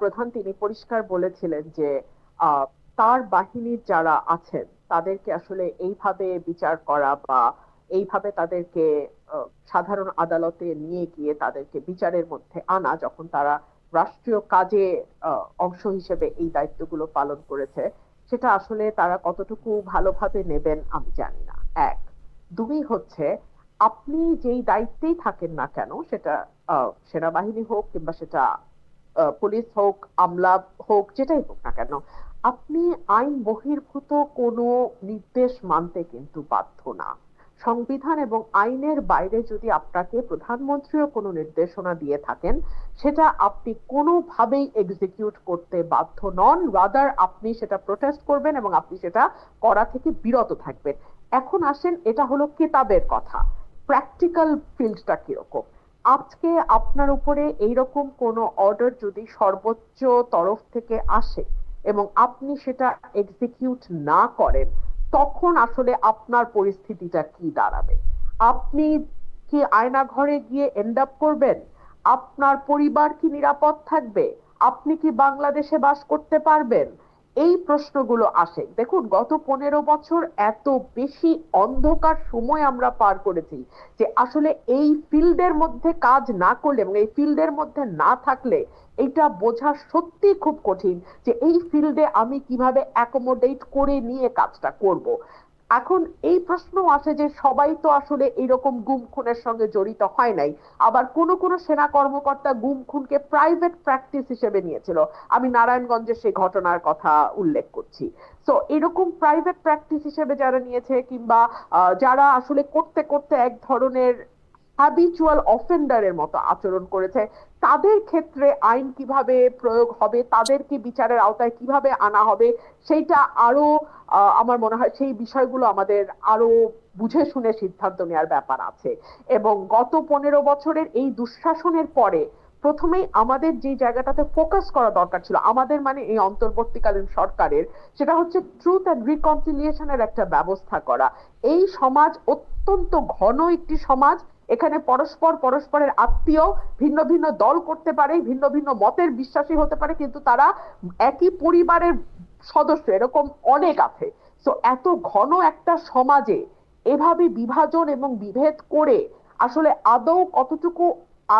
প্রধান তিনি পরিষ্কার বলেছিলেন যে তার বাহিনীর যারা আছেন, তাদেরকে আসলে এইভাবে বিচার করা বা এইভাবে তাদেরকে সাধারণ আদালতে নিয়ে গিয়ে তাদেরকে বিচারের মধ্যে আনা যখন তারা রাষ্ট্রীয় কাজে অংশ হিসেবে এই দায়িত্বগুলো পালন করেছে, সেটা আসলে তারা কতটুকু ভালোভাবে নেবেন আমি জানি না। এক। দুই হচ্ছে, আপনি যেই দায়িত্বেই থাকেন না কেন, সেটা সেনাবাহিনী হোক কিংবা সেটা পুলিশ হোক, আমলা হোক, যেটাই হোক না কেন, আপনি আইন বহির্ভূত কোনো নির্দেশ মানতে কিন্তু বাধ্য না। সংবিধান এবং আইনের বাইরে যদি আপনাকে প্রধানমন্ত্রীও কোনো নির্দেশনা দিয়ে থাকেন, সেটা আপনি কোনোভাবেই এক্সিকিউট করতে বাধ্য নন রাদার আপনি সেটা প্রোটেস্ট করবেন এবং আপনি সেটা করা থেকে বিরত থাকবেন। এখন আসেন, এটা হলো কেতাবের কথা। প্র্যাকটিক্যাল ফিল্ডটা কীরকম? আজকে আপনার উপরে এইরকম কোনো অর্ডার যদি সর্বোচ্চ তরফ থেকে আসে এবং আপনি সেটা এক্সিকিউট না করেন, তখন আসলে আপনার পরিস্থিতিটা কি দাঁড়াবে? আপনি কি আয়না ঘরে গিয়ে এন্ড আপ করবেন? আপনার পরিবার কি নিরাপদ থাকবে? আপনি কি বাংলাদেশে বাস করতে পারবেন? এই প্রশ্নগুলো আসে। দেখুন, গত পনেরো বছর এত বেশি অন্ধকার সময় আমরা পার করেছি যে আসলে এই ফিল্ডের মধ্যে কাজ না করলে এবং এই ফিল্ডের মধ্যে না থাকলে এটা বোঝা সত্যি খুব কঠিন যে এই ফিল্ডে আমি কীভাবে অ্যাকোমোডেট করে নিয়ে কাজটা করব। এখন এই প্রশ্ন আছে যে সবাই তো আসলে এরকম গুম খুনের সঙ্গে জড়িত হয় নাই। আবার কোন কোন সেনা কর্মকর্তা গুম খুনকে প্রাইভেট প্র্যাকটিস হিসেবে নিয়েছিল। আমি নারায়ণগঞ্জের সেই ঘটনার কথা উল্লেখ করছি। তো এরকম প্রাইভেট প্র্যাকটিস হিসেবে যারা নিয়েছে কিংবা যারা আসলে করতে করতে এক ধরনের হ্যাবিচুয়াল অফেন্ডারের মতো আচরণ করেছে। তাদের ক্ষেত্রে আইন কীভাবে প্রয়োগ হবে, তাদেরকে বিচারের আওতায় কীভাবে আনা হবে, সেইটা আরও আমার মনে হয় সেই বিষয়গুলো আমাদের আরও বুঝে শুনে সিদ্ধান্ত নেওয়ার ব্যাপার আছে। এবং গত পনেরো বছরের এই দুঃশাসনের পরে প্রথমেই আমাদের যে জায়গাটাতে ফোকাস করা দরকার ছিল, আমাদের মানে এই অন্তর্বর্তীকালীন সরকারের, সেটা হচ্ছে ট্রুথ অ্যান্ড রিকনসিলিয়েশনের একটা ব্যবস্থা করা। এই সমাজ অত্যন্ত ঘন একটি সমাজ এখানে পরস্পর পরস্পরের আত্মীয় ভিন্ন ভিন্ন দল করতে পারে, ভিন্ন ভিন্ন মতের বিশ্বাসী হতে পারে, কিন্তু তারা একই পরিবারের সদস্য, এরকম অনেক আছে। তো এত ঘন একটা সমাজে এভাবে বিভাজন এবং বিভেদ করে আসলে আদৌ কতটুকু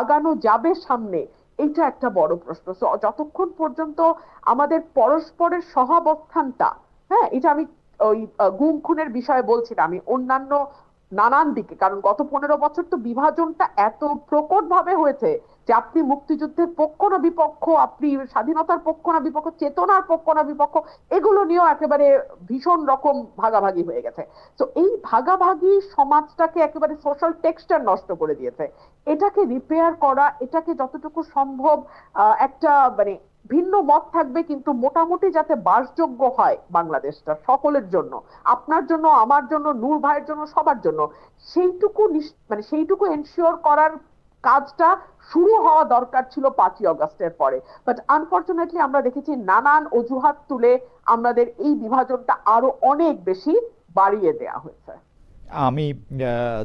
আগানো যাবে সামনে, এইটা একটা বড় প্রশ্ন। যতক্ষণ পর্যন্ত আমাদের পরস্পরের সহাবস্থানটা হ্যাঁ এটা আমি ওই গুম খুনের বিষয়ে বলছি না, আমি অন্যান্য নানান দিকে। কারণ গত পনেরো বছর তো বিভাজনটা এত প্রকট ভাবে হয়েছে যে আপনি মুক্তিযুদ্ধের পক্ষ না বিপক্ষ, আপনি স্বাধীনতার পক্ষ না বিপক্ষ, চেতনার পক্ষ না বিপক্ষ, এগুলো নিয়েও একেবারে ভীষণ রকম ভাগাভাগি হয়ে গেছে। তো এই ভাগাভাগি সমাজটাকে একেবারে সোশ্যাল টেক্সচার নষ্ট করে দিয়েছে। এটাকে রিপেয়ার করা, এটাকে যতটুকু সম্ভব একটা মানে ভিন্ন মত থাকবে কিন্তু মোটামুটি যাতে বাসযোগ্য হয় বাংলাদেশটা সকলের জন্য। আপনার জন্য, আমার জন্য, নূর ভাইয়ের জন্য, সবার জন্য। সেইটুকু মানে সেইটুকু এনশিওর করার কাজটা শুরু হওয়া দরকার ছিল পাঁচই অগস্টের পরে। বাট আনফরচুনেটলি আমরা দেখেছি নানান অজুহাত তুলে আমাদের এই বিভাজনটা আরও অনেক বেশি বাড়িয়ে দেয়া হয়েছে। আমি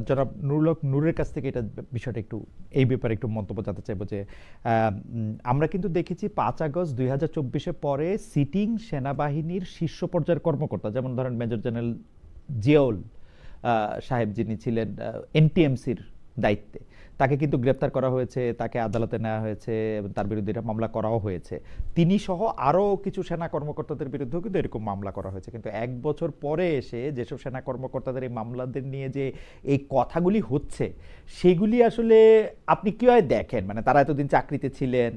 জনাব নুরুলক, নূরের কাছ থেকে এটা বিষয়টা একটু, এই ব্যাপারে একটু মন্তব্য জানতে চাইব যে আমরা কিন্তু দেখেছি পাঁচ আগস্ট দুই হাজার চব্বিশে পরে সিটিং সেনাবাহিনীর শীর্ষ পর্যায়ের কর্মকর্তা, যেমন ধরেন মেজর জেনারেল জিয়াউল সাহেব যিনি ছিলেন এনটিএমসির দায়িত্বে। তাকে কিন্তু গ্রেপ্তার করা হয়েছে তাকে আদালতে নেওয়া হয়েছে তার বিরুদ্ধে এটা মামলা করাও হয়েছে। তিনি সহ আরও কিছু সেনা কর্মকর্তাদের বিরুদ্ধেও কিন্তু এরকম মামলা করা হয়েছে। কিন্তু এক বছর পরে এসে যেসব সেনা কর্মকর্তাদের এই মামলাদের নিয়ে যে এই কথাগুলি হচ্ছে সেগুলি আসলে আপনি কীভাবে দেখেন? মানে তারা এতদিন চাকরিতে ছিলেন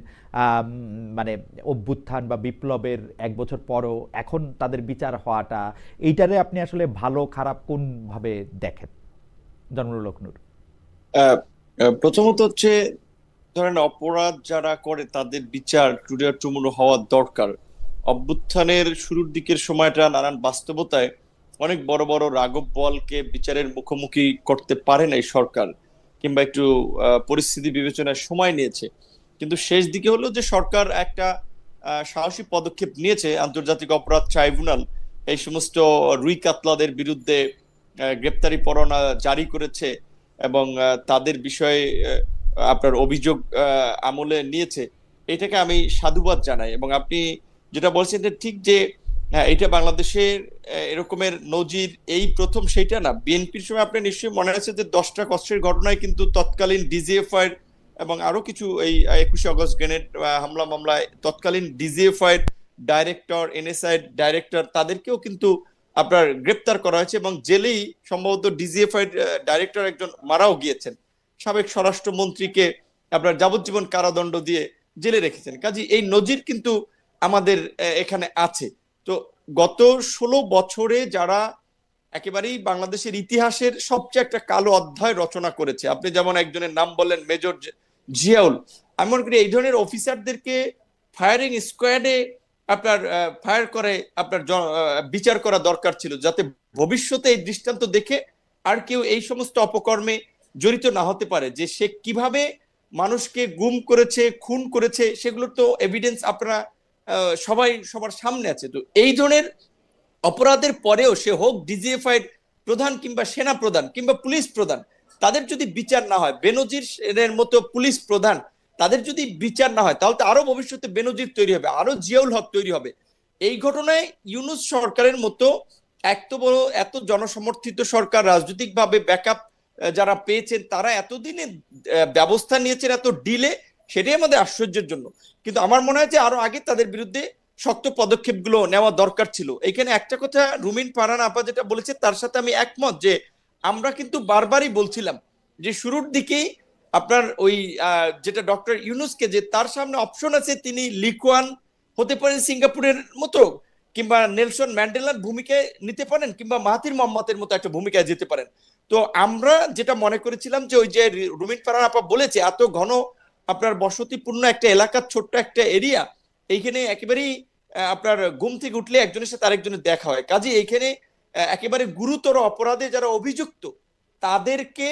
মানে অভ্যুত্থান বা বিপ্লবের এক বছর পরও এখন তাদের বিচার হওয়াটা এইটারে আপনি আসলে ভালো খারাপ কোনভাবে দেখেন? জন্মরুল আহ, প্রথমত হচ্ছে, ধরেন অপরাধ যারা করে তাদের বিচার টুডে টুমুরো হওয়া দরকার। অভ্যুত্থানের শুরুর দিকের সময়টা নানান বাস্তবতায় অনেক বড় বড় রাঘব বলকে বিচারের মুখোমুখি করতে পারে নাই সরকার, কিংবা একটু পরিস্থিতি বিবেচনায় সময় নিয়েছে। কিন্তু শেষ দিকে হলো যে সরকার একটা সাহসী পদক্ষেপ নিয়েছে, আন্তর্জাতিক অপরাধ ট্রাইব্যুনাল। এই সমস্ত রুই কাতলাদের বিরুদ্ধে গ্রেপ্তারি পরোয়ানা জারি করেছে। এবং তাদের বিষয়ে আপনার অভিযোগ আমলে নিয়েছে, এটাকে আমি সাধুবাদ জানাই। এবং আপনি যেটা বলছেন যে ঠিক যে হ্যাঁ এটা বাংলাদেশের এরকমের নজির, এই প্রথম সেইটা না। বিএনপির সময় আপনি নিশ্চয়ই মনে আছে যে দশটা কষ্টের ঘটনায় কিন্তু তৎকালীন ডিজিএফআই এবং আরও কিছু এই একুশে অগস্ট গ্রেনেড হামলা মামলায় তৎকালীন ডিজিএফআই ডাইরেক্টর এনএসআই ডাইরেক্টর, তাদেরকেও কিন্তু আপনার গ্রেপ্তার করা হয়েছে এবং জেলেই সম্ভবত ডিজিএফআই ডাইরেক্টর একজন মারাও গিয়েছেন। সাবেক স্বরাষ্ট্রমন্ত্রীকে আপনার যাবজ্জীবন কারাদণ্ড দিয়ে জেলে রেখেছেন। কাজে এই নজির কিন্তু আমাদের এখানে আছে। তো গত ষোলো বছরে যারা একেবারেই বাংলাদেশের ইতিহাসের সবচেয়ে একটা কালো অধ্যায় রচনা করেছে, আপনি যেমন একজনের নাম বললেন, মেজর জিয়াউল, আমি মনে করি এই ধরনের অফিসারদেরকে ফায়ারিং স্কোয়াডে আপনার ফায়ার করে আপনার বিচার করা দরকার ছিল যাতে ভবিষ্যতে এই দৃষ্টান্ত দেখে আর কেউ এই সমস্ত অপকর্মে জড়িত না হতে পারে। যে সে কীভাবে মানুষকে গুম করেছে, খুন করেছে, সেগুলোর তো এভিডেন্স আপনারা সবাই সবার সামনে আছে। তো এই ধরনের অপরাধের পরেও সে হোক ডিজিএফআই প্রধান কিংবা সেনা প্রধান কিংবা পুলিশ প্রধান, তাদের যদি বিচার না হয়, বেনজির মতো পুলিশ প্রধান তাদের যদি বিচার না হয়, তাহলে তো আরও ভবিষ্যতে বেনজির তৈরি হবে, আরও জিয়াউল হক তৈরি হবে। এই ঘটনায় ইউনুস সরকারের মতো এত বড়, এত জনসমর্থিত সরকার রাজনৈতিকভাবে ব্যাকআপ যারা পেয়েছেন, তারা এতদিনে ব্যবস্থা নিয়েছেন এত ডিলে সেটাই আমাদের আশ্চর্যের জন্য। কিন্তু আমার মনে হয় যে আরও আগে তাদের বিরুদ্ধে শক্ত পদক্ষেপগুলো নেওয়া দরকার ছিল। এখানে একটা কথা রুমিন পারান আপা যেটা বলেছে তার সাথে আমি একমত যে আমরা কিন্তু বারবারই বলছিলাম যে শুরুর দিকেই আপনার ওই যেটা ডক্টর ইউনুসকে যে তার সামনে অপশন আছে, তিনি লিকুয়ান হতে পারেন সিঙ্গাপুরের মতো, কিংবা নেলসন ম্যান্ডেলার ভূমিকায় নিতে পারেন, কিংবা মাহাতির মোহাম্মদের মতো একটা ভূমিকায় যেতে পারেন। তো আমরা যেটা মনে করেছিলাম যে ওই যে রুমিন পারান আপা বলেছে, এত ঘন আপনার বসতিপূর্ণ একটা এলাকার ছোট্ট একটা এরিয়া, এইখানে একেবারেই আপনার ঘুম থেকে উঠলে একজনের সাথে আরেকজনের দেখা হয়। কাজে এইখানে একেবারে গুরুতর অপরাধে যারা অভিযুক্ত, তাদেরকে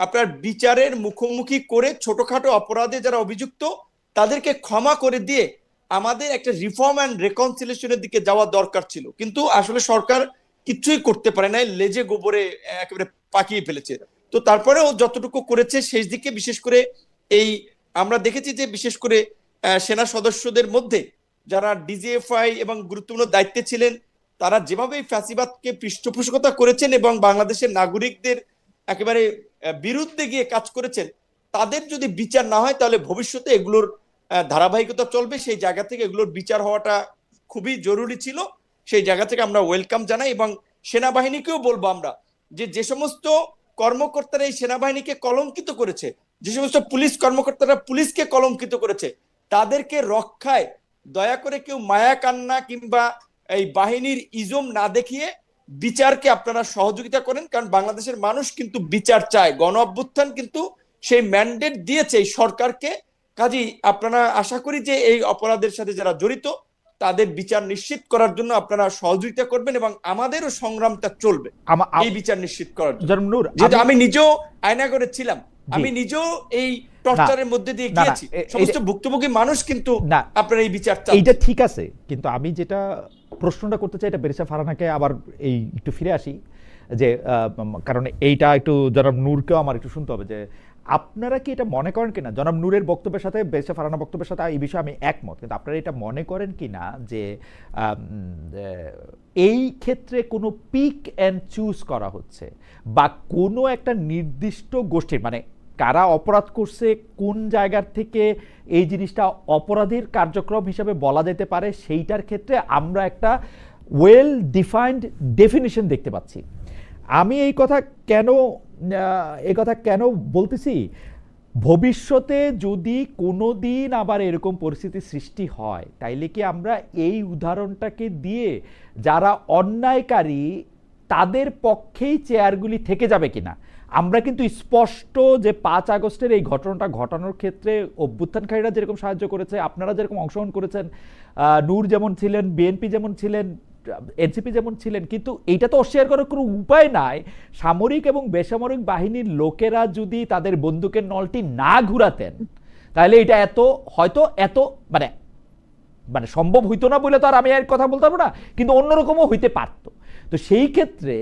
আপনার বিচারের মুখোমুখি করে ছোটখাটো অপরাধে যারা অভিযুক্ত, তাদেরকে ক্ষমা করে দিয়ে আমাদের একটা রিফর্ম অ্যান্ড রেকনসিলেশনের দিকে যাওয়া দরকার ছিল। কিন্তু আসলে সরকার কিচ্ছুই করতে পারে নাই, লেজে গোবরে একেবারে পাকিয়ে ফেলেছে। তো তারপরেও যতটুকু করেছে, শেষ দিকে বিশেষ করে এই আমরা দেখেছি যে বিশেষ করে সেনা সদস্যদের মধ্যে যারা ডিজিএফআই এবং গুরুত্বপূর্ণ দায়িত্বে ছিলেন, তারা যেভাবে ফ্যাসিবাদকে পৃষ্ঠপোষকতা করেছেন এবং বাংলাদেশের নাগরিকদের একেবারে বিরুদ্ধে গিয়ে কাজ করেছেন, তাদের যদি বিচার না হয় তাহলে ভবিষ্যতে এগুলোর ধারাবাহিকতা চলবে। সেই জায়গা থেকে এগুলোর বিচার হওয়াটা খুবই জরুরি ছিল। সেই জায়গা থেকে আমরা ওয়েলকাম জানাই এবং সেনাবাহিনীকেও বলব আমরা যে যে সমস্ত কর্মকর্তারা এই সেনাবাহিনীকে কলঙ্কিত করেছে, যে সমস্ত পুলিশ কর্মকর্তারা পুলিশকে কলঙ্কিত করেছে, তাদেরকে রক্ষায় দয়া করে কেউ মায়া কান্না কিংবা এই বাহিনীর ইজম না দেখিয়ে বিচারকে আপনারা সহযোগিতা করেন কারণ বাংলাদেশের মানুষ কিন্তু বিচার চায় গণ অভ্যুত্থান কিন্তু সেই ম্যান্ডেট দিয়েছে এই সরকারকে। কাজেই আপনারা আশা করি যে এই অপরাধের সাথে যারা জড়িত তাদের বিচার নিশ্চিত করার জন্য আপনারা সহযোগিতা করবেন এবং আমাদেরও সংগ্রামটা চলবে এই বিচার নিশ্চিত করার জন্য। আমি- নিজেও আয়নাগরে ছিলাম আমি নিজেও এই টর্চারের মধ্যে দিয়ে গিয়েছি। সমস্ত ভুক্তভোগী মানুষ কিন্তু আপনার এই বিচার এইটা ঠিক আছে কিন্তু আমি যেটা প্রশ্নটা করতে চাই, এটা বেরিসা ফারানাকে আবার এই একটু ফিরে আসি, যে কারণ এইটা একটু জনাব নূরকেও আমার একটু শুনতে হবে যে, আপনারা কি এটা মনে করেন কিনা? জনাব নূরের বক্তব্যের সাথে বেরিসা ফারানা বক্তব্যের সাথে এই বিষয়ে আমি একমত, কিন্তু আপনারা এটা মনে করেন কিনা যে এই ক্ষেত্রে কোনো পিক অ্যান্ড চুজ করা হচ্ছে বা কোনো একটা নির্দিষ্ট গোষ্ঠীর মানে কারা অপরাধ করছে, কোন জায়গার থেকে এই জিনিসটা অপরাধের কার্যক্রম হিসাবে বলা যেতে পারে, সেইটার ক্ষেত্রে আমরা একটা ওয়েল ডিফাইন্ড ডেফিনিশন দেখতে পাচ্ছি। আমি এই কথা কেন এই কথা কেন বলতেছি? ভবিষ্যতে যদি কোনো দিন আবার এরকম পরিস্থিতি সৃষ্টি হয়, তাইলে কি আমরা এই উদাহরণটাকে দিয়ে যারা অন্যায়কারী, তাদের পক্ষেই চেয়ারগুলি থেকে যাবে কিনা? আমরা কিন্তু স্পষ্ট যে পাঁচ আগস্টের এই ঘটনাটা ঘটানোর ক্ষেত্রে অভ্যুত্থানকারীরা যেরকম সাহায্য করেছে, আপনারা যেরকম অংশগ্রহণ করেছেন নূর যেমন ছিলেন, বিএনপি যেমন ছিলেন, এনসিপি যেমন ছিলেন, কিন্তু এইটা তো অস্বীকার করার কোনো উপায় নাই। সামরিক এবং বেসামরিক বাহিনীর লোকেরা যদি তাদের বন্দুকের নলটি না ঘুরাতেন, তাহলে এটা এত, হয়তো এত মানে মানে সম্ভব হইতো না বলে তো আর আমি আর কথা বলতে পারব না, কিন্তু অন্যরকমও হইতে পারতো। তো সেই ক্ষেত্রে